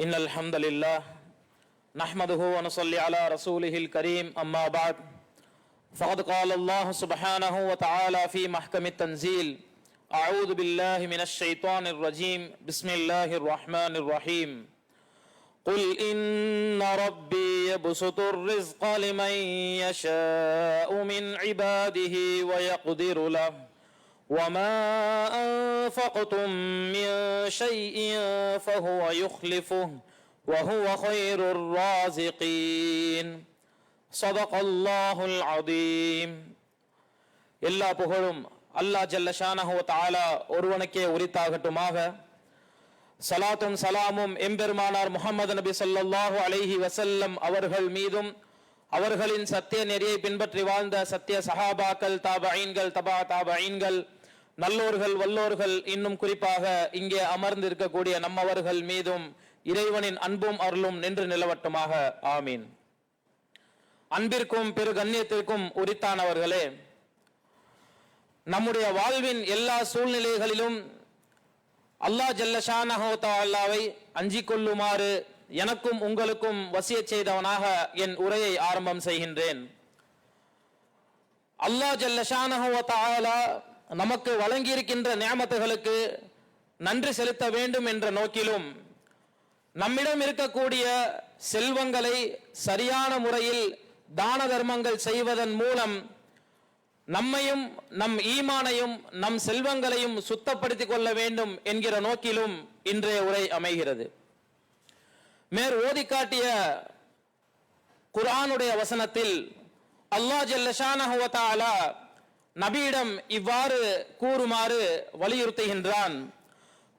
إن الحمد لله نحمده ونصلي على رسوله الكريم أما بعد. فقد قال الله سبحانه وتعالى في محكم التنزيل أعوذ بالله من الشيطان الرجيم بسم الله الرحمن الرحيم. قل إن ربي يبسط الرزق لمن يشاء من عباده ويقدر له. وما أنفقتم من شيء فهو يخلفه وهو خير الرازقين صدق الله العظيم எல்லா புகழும் அல்லாஹ் ஜல்லஷானஹு தஆலா ஒருவனுக்கே உரித்தாகட்டுமாக சலாத்தும் சலாமும் எம்பெருமானார் முஹம்மது நபி ஸல்லல்லாஹு அலைஹி வஸல்லம் அவர்கள் மீதும் அவர்களின் சத்திய நெறியை பின்பற்றி வாழ்ந்த சத்திய சஹாபாக்கள் தாபஈன்கள் தபா தாபஈன்கள் நல்லோர்கள் வல்லோர்கள் இன்னும் குறிப்பாக இங்கே அமர்ந்திருக்கக்கூடிய நம்மவர்கள் மீதும் இறைவனின் அன்பும் அருளும் நின்று நிலவட்டுமாக. ஆமீன். அன்பிற்கும் பெரு கண்ணியத்திற்கும் உரித்தானவர்களே நம்முடைய வாழ்வின் எல்லா சூழ்நிலைகளிலும் அல்லாஹ் ஜல்லஷானஹோ தாலாவை அஞ்சிக் கொள்ளுமாறு எனக்கும் உங்களுக்கும் வசியச் செய்தவனாக என் உரையை ஆரம்பம் செய்கின்றேன். அல்லாஹ் ஜல்லஷானஹோ தாலா நமக்கு வழங்கியிருக்கின்ற நியமத்துகளுக்கு நன்றி செலுத்த வேண்டும் என்ற நோக்கிலும் நம்மிடம் இருக்கக்கூடிய செல்வங்களை சரியான முறையில் தான தர்மங்கள் செய்வதன் மூலம் நம்மையும் நம் ஈமானையும் நம் செல்வங்களையும் சுத்தப்படுத்திக் கொள்ள வேண்டும் என்கிற நோக்கிலும் இன்றைய உரை அமைகிறது. மேற் ஓதி காட்டிய குரானுடைய வசனத்தில் அல்லாஹ் ஜல்லஷானஹு வ நபியிடம் இவ்வாறு கூறுமாறு வலியுறுத்துகின்றான்.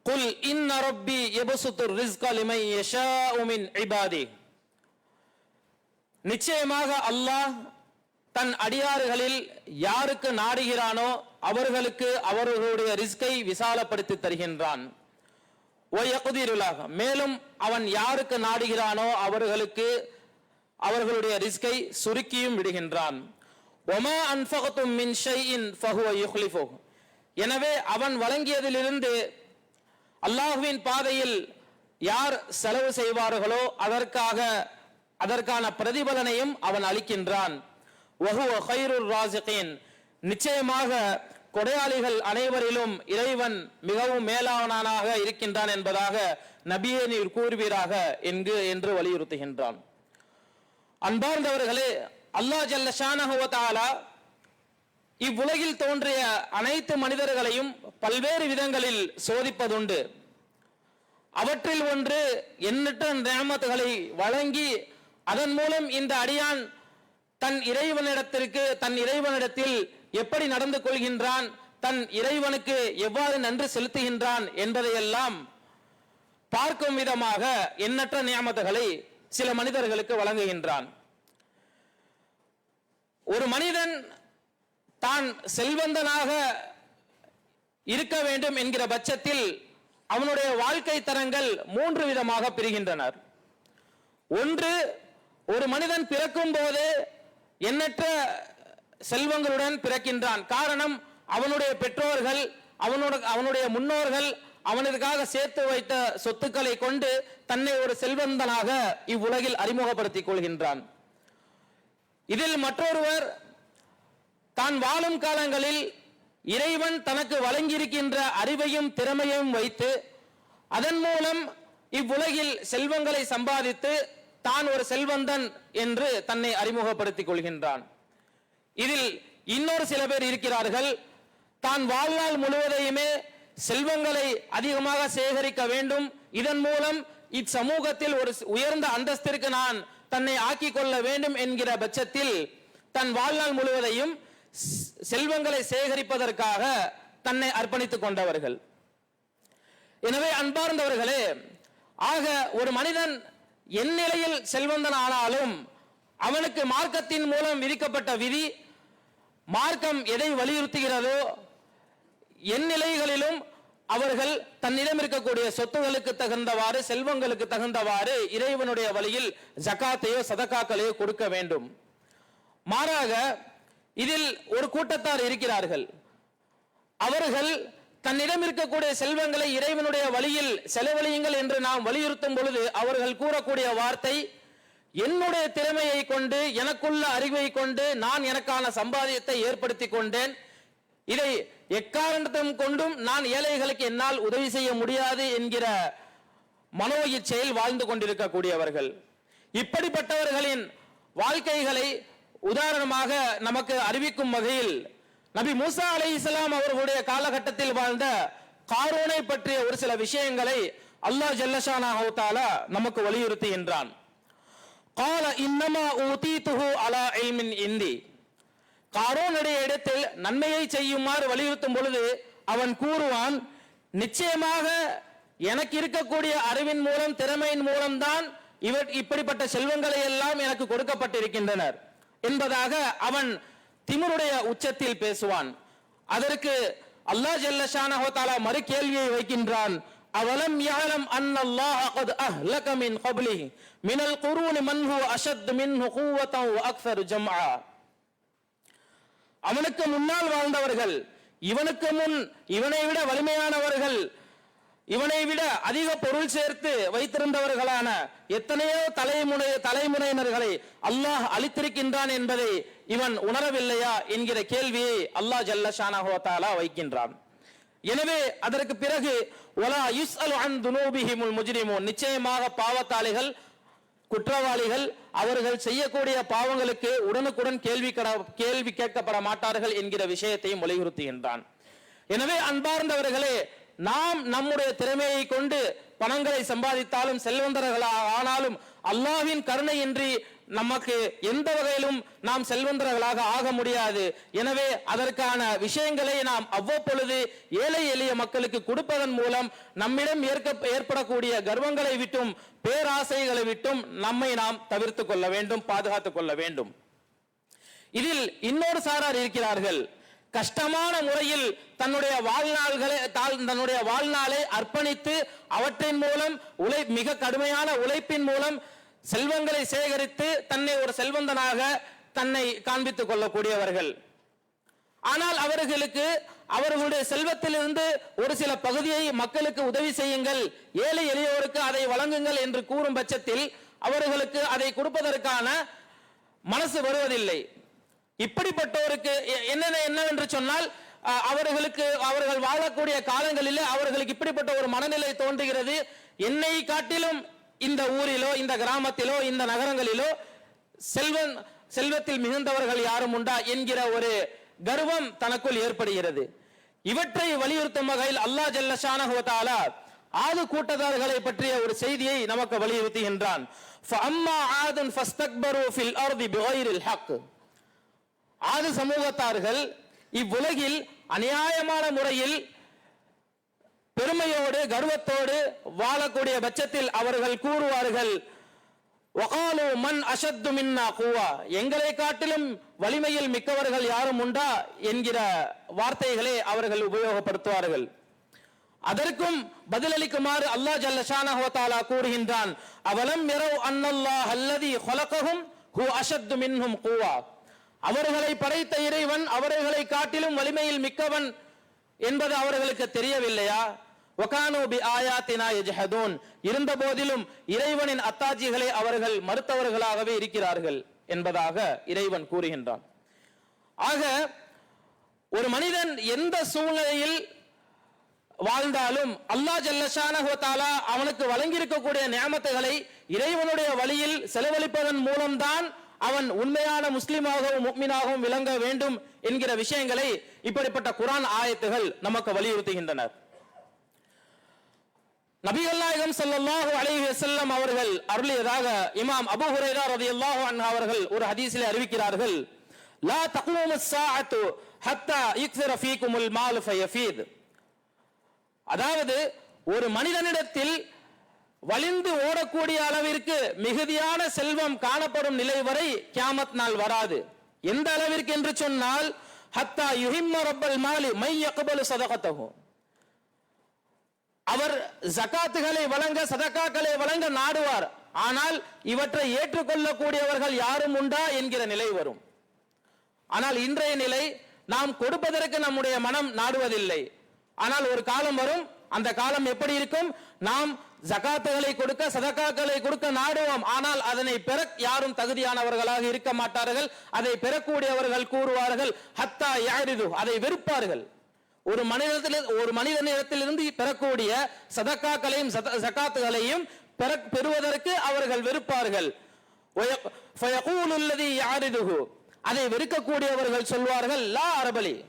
குல் இன்ன ரப்பி யபசுத்து ரிஸ்கா லிமை யஷாஉ உமின் இபாதி. நிச்சயமாக அல்லாஹ் தன் அடியாறுகளில் யாருக்கு நாடுகிறானோ அவர்களுக்கு அவர்களுடைய ரிஸ்கை விசாலப்படுத்தி தருகின்றான். ஒயகுதிருலாக மேலும் அவன் யாருக்கு நாடுகிறானோ அவர்களுக்கு அவர்களுடைய ரிஸ்கை சுருக்கியும் விடுகின்றான். ஒமா அன்ஃபகத்தும் மின் ஷைஇன் ஃபஹுவ யுஹ்லிஃபு எனவே அவன் வழங்கியதிலிருந்து அல்லாஹுவின் பாதையில் யார் செலவு செய்வார்களோ அதற்காக அதற்கான பிரதிபலனையும் அவன் அளிக்கின்றான். வஹுவ ஹைருர் ராசிகின் நிச்சயமாக கொடையாளிகள் அனைவரிலும் இறைவன் மிகவும் மேலானானாக இருக்கின்றான் என்பதாக நபியே நீர் கூறுவீராக என்கு என்று வலியுறுத்துகின்றான். அன்பார்ந்தவர்களே அல்லாஹ் ஜல்ல ஷானஹுவத்தாலா இவ்வுலகில் தோன்றிய அனைத்து மனிதர்களையும் பல்வேறு விதங்களில் சோதிப்பதுண்டு. அவற்றில் ஒன்று எண்ணற்ற நியமத்துகளை வழங்கி அதன் மூலம் இந்த அடியான் தன் இறைவனிடத்திற்கு தன் இறைவனிடத்தில் எப்படி நடந்து கொள்கின்றான் தன் இறைவனுக்கு எவ்வாறு நன்றி செலுத்துகின்றான் என்பதையெல்லாம் பார்க்கும் விதமாக எண்ணற்ற நியமத்துகளை சில மனிதர்களுக்கு வழங்குகின்றான். ஒரு மனிதன் தான் செல்வந்தனாக இருக்க வேண்டும் என்கிற பட்சத்தில் அவனுடைய வாழ்க்கை தரங்கள் மூன்று விதமாக பிரிகின்றனர். ஒன்று ஒரு மனிதன் பிறக்கும் போது எண்ணற்ற செல்வங்களுடன் பிறக்கின்றான். காரணம் அவனுடைய பெற்றோர்கள் அவனோட அவனுடைய முன்னோர்கள் அவனுக்காக சேர்த்து வைத்த சொத்துக்களை கொண்டு தன்னை ஒரு செல்வந்தனாக இவ்வுலகில் அறிமுகப்படுத்திக் கொள்கின்றான். இதில் மற்றொருவர் தான் வாழும் காலங்களில் இறைவன் தனக்கு வழங்கியிருக்கின்ற அறிவையும் திறமையும் வைத்து அதன் மூலம் இவ்வுலகில் செல்வங்களை சம்பாதித்து தான் ஒரு செல்வந்தன் என்று தன்னை அறிமுகப்படுத்திக் கொள்கின்றான். இதில் இன்னொரு சில பேர் இருக்கிறார்கள். தான் வாழ்நாள் முழுவதையுமே செல்வங்களை அதிகமாக சேகரிக்க வேண்டும். இதன் மூலம் இச்சமூகத்தில் ஒரு உயர்ந்த அந்தஸ்திற்கு நான் தன்னை ஆக்கி கொள்ள வேண்டும் என்கிற பட்சத்தில் தன் வாழ்நாள் முழுவதையும் செல்வங்களை சேகரிப்பதற்காக தன்னை அர்ப்பணித்துக் கொண்டவர்கள். எனவே அன்பார்ந்தவர்களே ஆக ஒரு மனிதன் என் நிலையில் செல்வந்தன் ஆனாலும் அவனுக்கு மார்க்கத்தின் மூலம் விதிக்கப்பட்ட விதி மார்க்கம் எதை வலியுறுத்துகிறதோ என் நிலைகளிலும் அவர்கள் தன்னிடம் இருக்கக்கூடிய சொத்துகளுக்கு தகுந்தவாறு செல்வங்களுக்கு தகுந்தவாறு இறைவனுடைய வழியில் ஜகாத்தையோ சதக்காக்களையோ கொடுக்க வேண்டும். மாறாக இதில் ஒரு கூட்டத்தார் இருக்கிறார்கள். அவர்கள் தன்னிடம் இருக்கக்கூடிய செல்வங்களை இறைவனுடைய வழியில் செலவழியுங்கள் என்று நாம் வலியுறுத்தும் பொழுது அவர்கள் கூறக்கூடிய வார்த்தை என்னுடைய திறமையை கொண்டு எனக்குள்ள அறிவை கொண்டு நான் எனக்கான சம்பாதியத்தை ஏற்படுத்தி கொண்டேன். இதை எக்காரணத்தையும் கொண்டும் நான் ஏழைகளுக்கு என்னால் உதவி செய்ய முடியாது என்கிற மனோ இச்சையில் வாழ்ந்து கொண்டிருக்கக்கூடியவர்கள். இப்படிப்பட்டவர்களின் வாழ்க்கைகளை உதாரணமாக நமக்கு அறிவிக்கும் வகையில் நபி மூசா அலை இஸ்லாம் அவர்களுடைய காலகட்டத்தில் வாழ்ந்த காரோனை பற்றிய ஒரு சில விஷயங்களை அல்லாஹ் ஜல்லஷானா ஹவுத்தாலா நமக்கு வலியுறுத்துகின்றான். கால இன்னமா துஹு அலா இல்மின் இந்தி. காரோனுடைய இடத்தில் நன்மையை செய்யுமாறு வலியுறுத்தும் பொழுது அவன் கூறுவான் நிச்சயமாக எனக்கு இருக்கக்கூடிய அறிவின் மூலம் திறமையின் மூலம்தான் இவர் இப்படிப்பட்ட செல்வங்களை எல்லாம் எனக்கு கொடுக்கப்பட்டிருக்கின்றனர். என்பதாக அவன் திமுருடைய உச்சத்தில் பேசுவான். அதற்கு அல்லாஹ் ஜல்லஷானஹோ தாலா மறு கேள்வியை வைக்கின்றான். அவலம் யாலம் அன் அல்லாஹ் அகத் அஹ்லக மின் கப்லி மினல் குரூனி மன்ஹு அஷத் மின் குவத்தன் வ அக்ஸர் ஜம்ஆ அவனுக்கு முன்னால் வாழ்ந்தவர்கள் இவனுக்கு முன் இவனை விட வலிமையானவர்கள் இவனை விட அதிக பொருள் சேர்த்து வைத்திருந்தவர்களான எத்தனையோ தலைமுறை தலைமுறையினர்களை அல்லாஹ் அளித்திருக்கின்றான் என்பதை இவன் உணரவில்லையா என்கிற கேள்வியை அல்லாஹ் ஜல்லஷானஹு தஆலா வைக்கின்றான். எனவே அதற்கு பிறகு ஒலா யுஸ்அலு அன் துனூபிஹிமுல் முஜ்ரிமூன். நிச்சயமாக பாவத்தாளிகள் குற்றவாளிகள் அவர்கள் செய்யக்கூடிய பாவங்களுக்கு உடனுக்குடன் கேள்வி கட- கேள்வி கேட்கப்பட மாட்டார்கள் என்கிற விஷயத்தையும் வலியுறுத்துகின்றான். எனவே அன்பார்ந்தவர்களே நாம் நம்முடைய திறமையை கொண்டு பணங்களை சம்பாதித்தாலும் செல்வந்தர்களாக ஆனாலும் அல்லாவின் கருணையின்றி நமக்கு எந்த வகையிலும் நாம் செல்வந்தர்களாக ஆக முடியாது. எனவே அதற்கான விஷயங்களை நாம் அவ்வப்பொழுது ஏழை எளிய மக்களுக்கு கொடுப்பதன் மூலம் நம்மிடம் ஏற்க ஏற்படக்கூடிய கர்வங்களை விட்டும் பேராசைகளை விட்டும் நம்மை நாம் தவிர்த்து கொள்ள வேண்டும் பாதுகாத்துக் கொள்ள வேண்டும். இதில் இன்னொரு சாரார் இருக்கிறார்கள். கஷ்டமான முறையில் தன்னுடைய வாழ்நாள்களை தன்னுடைய வாழ்நாளை அர்ப்பணித்து அவற்றின் மூலம் உழை மிக கடுமையான உழைப்பின் மூலம் செல்வங்களை சேகரித்து தன்னை ஒரு செல்வந்தனாக தன்னை காண்பித்துக் கொள்ளக்கூடியவர்கள். ஆனால் அவர்களுக்கு அவர்களுடைய செல்வத்திலிருந்து ஒரு சில பகுதியை மக்களுக்கு உதவி செய்யுங்கள் ஏழை எளியோருக்கு அதை வழங்குங்கள் என்று கூறும் பட்சத்தில் அவர்களுக்கு அதை கொடுப்பதற்கான மனசு வருவதில்லை. இப்படிப்பட்டோருக்கு எ- என்னென்ன என்னவென்று சொன்னால் அவர்களுக்கு அவர்கள் வாழக்கூடிய காலங்களிலே அவர்களுக்கு இப்படிப்பட்ட ஒரு மனநிலை தோன்றுகிறது. என்னை காட்டிலும் இந்த ஊரிலோ இந்த கிராமத்திலோ இந்த நகரங்களிலோ செல்வம் செல்வத்தில் மிகுந்தவர்கள் யாரும் உண்டா என்கிற ஒரு கர்வம் தனக்குள் ஏற்படுகிறது. இவற்றை வலியுறுத்தும் வகையில் அல்லா ஜல்லஷானஹுவத்தாலா ஆது கூட்டத்தார்களை பற்றிய ஒரு செய்தியை நமக்கு வலியுறுத்துகின்றான். ஆது சமூகத்தார்கள் இவ்வுலகில் அநியாயமான முறையில் பெருமையோடு கர்வத்தோடு வாழக்கூடிய பட்சத்தில் அவர்கள் கூறுவார்கள் வகாலு மன் அஷத்து மின்னா கூவா. எங்களை காட்டிலும் வலிமையில் மிக்கவர்கள் யாரும் உண்டா என்கிற வார்த்தைகளை அவர்கள் உபயோகப்படுத்துவார்கள். அதற்கும் பதிலளிக்குமாறு அல்லாஹ் ஜல்லஷானா கூறுகின்றான் அவலம் யரவ் அன்னல்லாஹ் அல்லதி ஹலகஹும் ஹு அஷத்து மின்ஹும் கூவா. அவர்களை படைத்த இறைவன் அவர்களை காட்டிலும் வலிமையில் மிக்கவன் என்பது அவர்களுக்கு தெரியவில்லையா? ஒகானோபி ஆயாத்தினா எஜஹதூன் இருந்த போதிலும் இறைவனின் அத்தாஜிகளை அவர்கள் மறுத்தவர்களாகவே இருக்கிறார்கள் என்பதாக இறைவன் கூறுகின்றான். ஆக ஒரு மனிதன் எந்த சூழ்நிலையில் வாழ்ந்தாலும் அல்லாஹ் ஜல்லஷானஹு அவனுக்கு வழங்கியிருக்கக்கூடிய நியமத்துகளை இறைவனுடைய வழியில் செலவழிப்பதன் மூலம்தான் அவன் உண்மையான முஸ்லிமாகவும் முக்மினாகவும் விளங்க வேண்டும் என்கிற விஷயங்களை இப்படிப்பட்ட குரான் ஆயத்துகள் நமக்கு வலியுறுத்துகின்றனர். நபிகள் நாயகம் அலைஹி செல்லம் அவர்கள் அருளியதாக இமாம் அபு ஹுரைரா ரலியல்லாஹு அன்ஹா அவர்கள் ஒரு ஹதீஸில் அறிவிக்கிறார்கள். லா தக்மூமு சாஅத்து ஹத்தா இக்ஸர ஃபீகுமுல் மால் ஃபயஃபீத். அதாவது ஒரு மனிதனிடத்தில் வலிந்து ஓடக்கூடிய அளவிற்கு மிகுதியான செல்வம் காணப்படும் நிலை வரை கியாமத் நாள் வராது. எந்த அளவிற்கு என்று சொன்னால் ஹத்தா யுஹிம்ம ரப்பல் மாலி மை யக்பலு சதகத்தகும் அவர் ஜகாத்துகளை வழங்க சதக்காக்களை வழங்க நாடுவார். ஆனால் இவற்றை ஏற்றுக்கொள்ளக்கூடியவர்கள் யாரும் உண்டா என்கிற நிலை வரும். ஆனால் இன்றைய நிலை நாம் கொடுப்பதற்கு நம்முடைய மனம் நாடுவதில்லை. ஆனால் ஒரு காலம் வரும் அந்த காலம் எப்படி இருக்கும்? நாம் ஜகாத்துகளை கொடுக்க சதக்காக்களை கொடுக்க நாடுவோம். ஆனால் அதனை பெற யாரும் தகுதியானவர்களாக இருக்க மாட்டார்கள். அதை பெறக்கூடியவர்கள் கூறுவார்கள் ஹத்தா யாரிது? அதை வெறுப்பார்கள். ஒரு மனிதத்தில் ஒரு மனிதனிடத்திலிருந்து பெறக்கூடிய சதக்காக்களையும் சத- பெற பெறுவதற்கு அவர்கள் வெறுப்பார்கள். அதை வெறுக்கக்கூடியவர்கள் சொல்வார்கள் லா அரபலி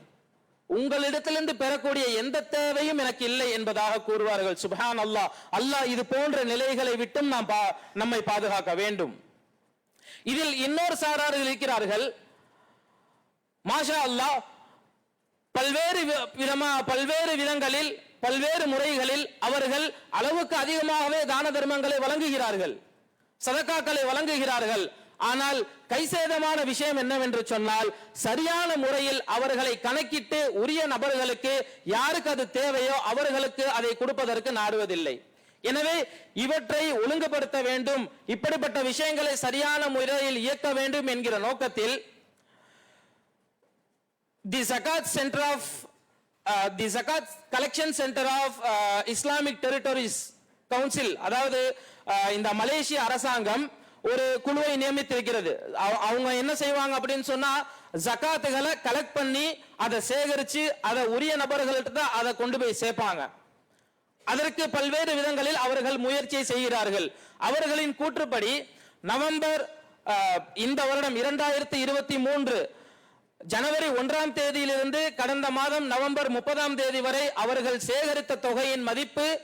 உங்களிடத்திலிருந்து பெறக்கூடிய எந்த தேவையும் எனக்கு இல்லை என்பதாக கூறுவார்கள். சுப்ஹான் அல்லாஹ் அல்லாஹ் இது போன்ற நிலைகளை விட்டும் நாம் பா- நம்மை பாதுகாக்க வேண்டும். இதில் இன்னொரு சாரார்கள் இருக்கிறார்கள். மாஷா அல்லாஹ் பல்வேறு விதமா பல்வேறு விதங்களில் பல்வேறு முறைகளில் அவர்கள் அளவுக்கு அதிகமாகவே தான தர்மங்களை வழங்குகிறார்கள். சதக்காக்களை வழங்குகிறார்கள். ஆனால் கைசேதமான விஷயம் என்னவென்று சொன்னால் சரியான முறையில் அவர்களை கணக்கிட்டு உரிய நபர்களுக்கு யாருக்கு அது தேவையோ அவர்களுக்கு அதை கொடுப்பதற்கு நாடுவதில்லை. எனவே இவற்றை ஒழுங்குபடுத்த வேண்டும் இப்படிப்பட்ட விஷயங்களை சரியான முறையில் இயக்க வேண்டும் என்கிற நோக்கத்தில் the zakat center of uh, the zakat collection center of uh, islamic territories council அதாவது uh, இந்த மலேசிய அரசாங்கம் ஒரு குழுவை நியமித்திருக்கிறது. அவங்க என்ன செய்வாங்க அப்படின்னு சொன்னா ஜகாத்துகளை கலெக்ட் பண்ணி அதை சேகரிச்சு அதை உரிய நபர்கள்ட்ட தான் அதை கொண்டு போய் சேர்ப்பாங்க. அதற்கு பல்வேறு விதங்களில் அவர்கள் முயற்சியை செய்கிறார்கள். அவர்களின் கூற்றுப்படி நவம்பர் uh, இந்த வருடம் இரண்டாயிரத்தி இருபத்தி மூன்று ஜனவரி ஒன்றாம் தேதியிலிருந்து கடந்த மாதம் நவம்பர் முப்பதாம் தேதி வரை அவர்கள் சேகரித்த தொகையின் மதிப்பு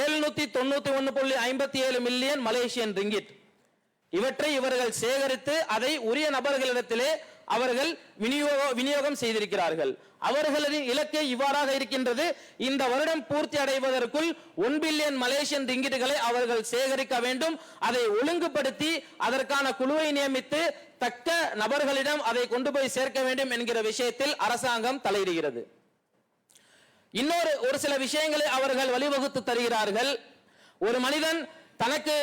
எழுநூத்தி தொண்ணூத்தி ஒன்னு புள்ளி ஐம்பத்தி ஏழு மில்லியன் மலேசியன் ரிங்கிட். இவற்றை இவர்கள் சேகரித்து அதை உரிய நபர்களிடத்திலே அவர்கள் விநியோக விநியோகம் செய்திருக்கிறார்கள். அவர்களின் இலக்கு இவ்வாறாக இருக்கின்றது. இந்த வருடம் பூர்த்தி அடைவதற்குள் ஒன் பில்லியன் மலேசியன் ரிங்கிட்டுகளை அவர்கள் சேகரிக்க வேண்டும். அதை ஒழுங்குபடுத்தி அதற்கான குழுவை நியமித்து தக்க நபர்களிடம் அதை கொண்டு போய் சேர்க்க வேண்டும் என்கிற விஷயத்தில் அரசாங்கம் தலையிடுகிறது. இன்னொரு ஒரு சில விஷயங்களை அவர்கள் வழிவகுத்து தருகிறார்கள். ஒரு மனிதன் தனக்கு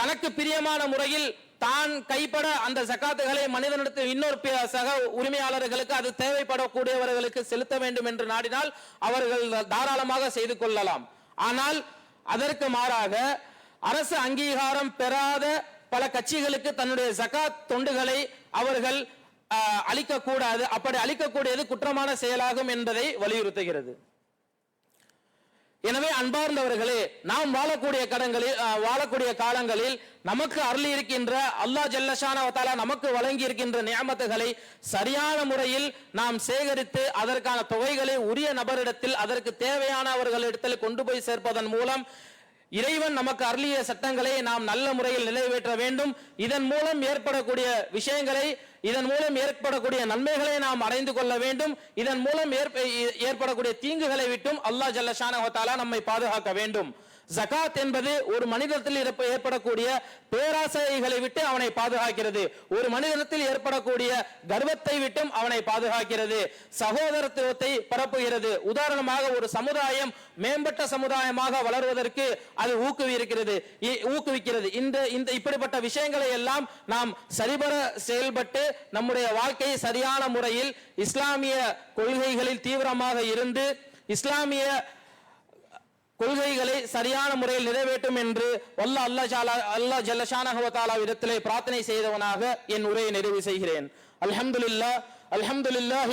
தனக்கு பிரியமான முறையில் தான் கைப்பட அந்த சக்காத்துகளை மனிதனிடத்தில் இன்னொரு சக உரிமையாளர்களுக்கு அது தேவைப்படக்கூடியவர்களுக்கு செலுத்த வேண்டும் என்று நாடினால் அவர்கள் தாராளமாக செய்து கொள்ளலாம். ஆனால் அதற்கு மாறாக அரசு அங்கீகாரம் பெறாத பல கட்சிகளுக்கு தன்னுடைய ஜகாத் தொண்டுகளை அவர்கள் அளிக்கக்கூடாது. அப்படி அளிக்கக்கூடியது குற்றமான செயலாகும் என்பதை வலியுறுத்துகிறது. எனவே அன்பார்ந்தவர்களே நாம் வாழக்கூடிய கடங்களில் வாழக்கூடிய காலங்களில் நமக்கு அருளி இருக்கின்ற அல்லாஹ் ஜல்லஷானவத்தாலா நமக்கு வழங்கி இருக்கின்ற நியமத்துகளை சரியான முறையில் நாம் சேகரித்து அதற்கான தொகைகளை உரிய நபரிடத்தில் அதற்கு தேவையானவர்களிடத்தில் கொண்டு போய் சேர்ப்பதன் மூலம் இறைவன் நமக்கு அருளிய சட்டங்களை நாம் நல்ல முறையில் நிறைவேற்ற வேண்டும். இதன் மூலம் ஏற்படக்கூடிய விஷயங்களை இதன் மூலம் ஏற்படக்கூடிய நன்மைகளை நாம் அடைந்து கொள்ள வேண்டும். இதன் மூலம் ஏற்ப- ஏற்படக்கூடிய தீங்குகளை விட்டும் அல்லாஹ் ஜல்லஷான நம்மை பாதுகாக்க வேண்டும். ஜகாத் என்பது ஒரு மனிதத்தில் ஏற்படக்கூடிய பேராசைகளை விட்டு அவனை பாதுகாக்கிறது. ஒரு மனிதனத்தில் ஏற்படக்கூடிய கர்வத்தை விட்டும் அவனை பாதுகாக்கிறது. சகோதரத்துவத்தை பரப்புகிறது. உதாரணமாக ஒரு சமுதாயம் மேம்பட்ட சமுதாயமாக வளர்வதற்கு அது ஊக்குவிக்கிறது. இ- ஊக்குவிக்கிறது. இந்த இந்த இப்படிப்பட்ட விஷயங்களை எல்லாம் நாம் சரிபர செயல்பட்டு நம்முடைய வாழ்க்கையை சரியான முறையில் இஸ்லாமிய கொள்கைகளில் தீவிரமாக இருந்து இஸ்லாமிய கொள்கைகளை சரியான முறையில் நிறைவேற்றும் என்று வல்ல அல்லா அல்லா அல்லாஹ் இடத்திலே பிரார்த்தனை செய்தவனாக என் உரையை நிறைவு செய்கிறேன். அல்ஹம்துல்லா அல்ஹம்துலில்லாஹி